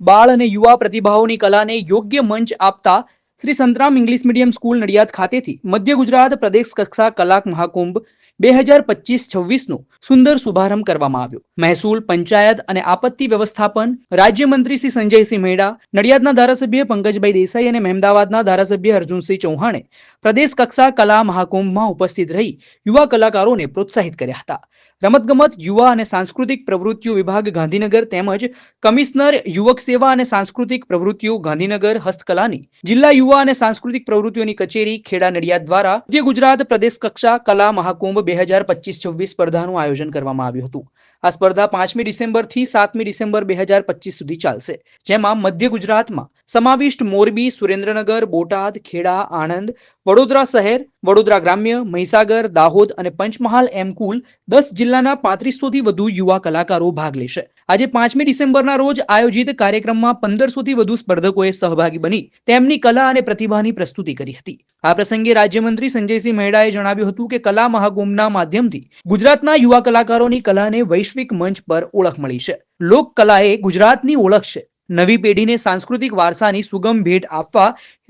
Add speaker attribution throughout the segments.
Speaker 1: બાળ અને યુવા પ્રતિભાઓની કલાને યોગ્ય મંચ આપતા Shri Santram English medium school Nadiad ખાતેથી મધ્ય ગુજરાત પ્રદેશ કક્ષા કલાક મહાકુંભ બે હજાર પચીસ છવ્વીસનો સુંદર શુભારંભ કરવામાં આવ્યો. મહેસૂલ, પંચાયત અને આપત્તિ વ્યવસ્થાપન રાજ્યમંત્રી શ્રી સંજયસિંહ મેડા, નડિયાદના ધારાસભ્ય પંકજભાઈ દેસાઈ અને મહેમદાવાદના ધારાસભ્ય અર્જુનસિંહ ચૌહાણે પ્રદેશ કક્ષા કલા મહાકુંભમાં ઉપસ્થિત રહી યુવા કલાકારોને પ્રોત્સાહિત કર્યા હતા. રમતગમત, યુવા અને સાંસ્કૃતિક પ્રવૃત્તિઓ વિભાગ ગાંધીનગર તેમજ કમિશનર યુવક સેવા અને સાંસ્કૃતિક પ્રવૃત્તિઓ ગાંધીનગર હસ્તકલાની જિલ્લા યુવા અને સાંસ્કૃતિક પ્રવૃત્તિઓની કચેરી ખેડા નડિયાદ દ્વારા, જે ગુજરાત પ્રદેશ કક્ષા કલા મહાકુંભ બે હજાર પચીસ છવ્વીસ સ્પર્ધાનું આયોજન કરવામાં આવ્યું હતું. આ સ્પર્ધા પાંચમી ડિસેમ્બરથી સાતમી ડિસેમ્બર બે હજાર પચીસ સુધી ચાલશે, જેમાં મધ્ય ગુજરાતમાં સમાવિષ્ટ મોરબી, સુરેન્દ્રનગર, બોટાદ, ખેડા, આણંદ, વડોદરા શહેર, વડોદરા ગ્રામ્ય, મહીસાગર, દાહોદ અને પંચમહાલ એમ કુલ દસ જિલ્લાના પાંત્રીસોથી વધુ યુવા કલાકારો ભાગ લેશે. આજે પાંચમી ડિસેમ્બરના રોજ આયોજિત કાર્યક્રમમાં પંદરસોથી વધુ સ્પર્ધકોએ સહભાગી બની તેમની કલા અને પ્રતિભાની પ્રસ્તુતિ કરી હતી. આ પ્રસંગે રાજ્યમંત્રી સંજયસિંહ મહેડાએ જણાવ્યું હતું કે કલા મહાકુંભના માધ્યમથી ગુજરાતના યુવા કલાકારોની કલાને વૈશ્વિક મંચ પર ઓળખ મળી છે. લોક એ ગુજરાતની ઓળખ છે. નવી પેઢીને સાંસ્કૃતિક વારસાની સુગમ ભેટ આપવા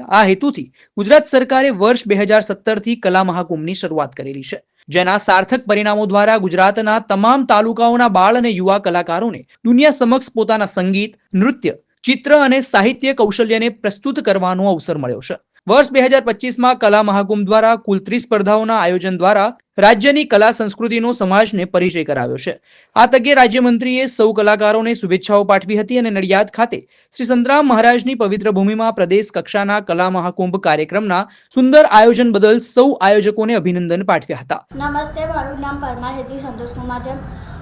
Speaker 1: આ હેતુથી ગુજરાત સરકારે વર્ષ બે હજાર સત્તરથી કલા મહાકુંભની શરૂઆત કરેલી છે. જેના સાર્થક પરિણામો દ્વારા ગુજરાતના તમામ તાલુકાઓના બાળ અને યુવા કલાકારોને દુનિયા સમક્ષ પોતાના સંગીત, નૃત્ય, ચિત્ર અને સાહિત્ય કૌશલ્યને પ્રસ્તુત કરવાનો અવસર મળ્યો છે. વર્ષ બે હજાર પચીસમાં કલા મહાકુંભ દ્વારા કુલ ત્રીસ સ્પર્ધાઓના આયોજન દ્વારા રાજ્યની કલા સંસ્કૃતિનો સમાજને પરિચય કરાવ્યો છે. આ તકે રાજ્યમંત્રીએ સૌ કલાકારોને શુભેચ્છાઓ પાઠવી હતી અને નડિયાદ ખાતે શ્રી સંતરામ મહારાજની પવિત્ર ભૂમિમાં પ્રદેશ કક્ષાના કલા મહાકુંભ કાર્યક્રમના સુંદર આયોજન બદલ સૌ આયોજકોને અભિનંદન પાઠવ્યા હતા.
Speaker 2: નમસ્તે, મારું નામ પરમાર હેજી સંતોષકુમાર છે.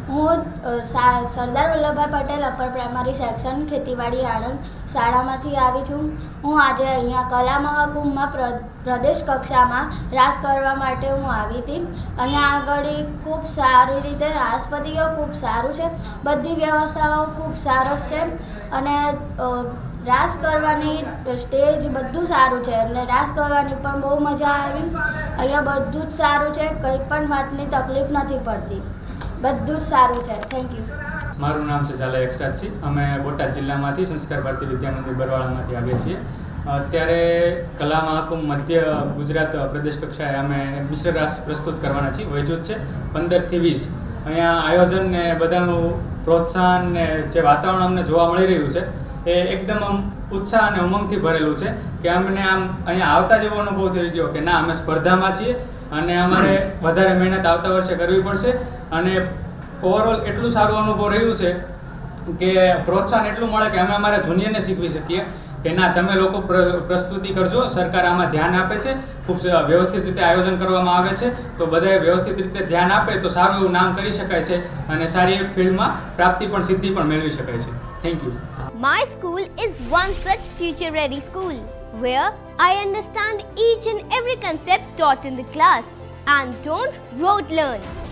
Speaker 2: હું Sardar Vallabhbhai Patel upper primary section ખેતીવાડી આણંદ શાળામાંથી આવી છું. હું આજે અહીંયા કલા મહાકુંભમાં પ્ર, પ્રદેશ કક્ષામાં રાસ કરવા માટે હું આવી હતી. અહીંયા આગળ ખૂબ સારી રીતે રાષ્ટ્રપતિઓ ખૂબ સારું છે. બધી વ્યવસ્થાઓ ખૂબ સરસ છે. અને રાસ કરવાની સ્ટેજ બધું સારું છે. અને રાસ કરવાની પણ બહુ મજા આવી. અહીંયા બધું જ સારું છે. કંઈ પણ વાતની તકલીફ નથી પડતી. બધું સારું છે. થેન્ક યુ
Speaker 3: મારું નામ છે ઝાલા એક્સટાજી અમે બોટાદ જિલ્લામાંથી સંસ્કાર ભારતી વિદ્યા મંદિર બરવાળામાંથી આવીએ છીએ. અત્યારે કલા મહાકુંભ મધ્ય ગુજરાત પ્રદેશ કક્ષાએ અમે મિશ્ર રાસ પ્રસ્તુત કરવાના છીએ. વયજૂથ છે પંદરથી વીસ. અહીંયા આયોજન ને બધાનું પ્રોત્સાહન ને જે વાતાવરણ અમને જોવા મળી રહ્યું છે એ એકદમ આમ ઉત્સાહ અને ઉમંગથી ભરેલું છે કે અમને આમ અહીંયા આવતા જેવો અનુભવ થઈ ગયો કે ના અમે સ્પર્ધામાં છીએ અને અમારે વધારે મહેનત આવતા વર્ષે કરવી પડશે. અને ઓવરઓલ એટલું સારું અનુભવ રહ્યું છે કે પ્રોત્સાહન એટલું મળે કે અમે અમારા જુનિયરને શીખવી શકીએ કે ના તમે લોકો પ્ર- પ્રસ્તુતિ કરજો સરકાર આમાં ધ્યાન આપે છે ખૂબ વ્યવસ્થિત રીતે આયોજન કરવામાં આવે છે તો બધાએ વ્યવસ્થિત રીતે ધ્યાન આપે તો સારું એવું નામ કરી શકાય છે અને સારી એક ફિલ્ડમાં પ્રાપ્તિ પણ સિદ્ધિ પણ મેળવી શકાય છે. Thank you
Speaker 4: my school is one such future ready school where I understand each and every concept taught in the class and don't rote learn,